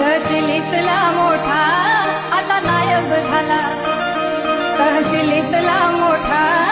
तहसिलीतला मोठा आता नायक झाला. तहसिलीतला मोठा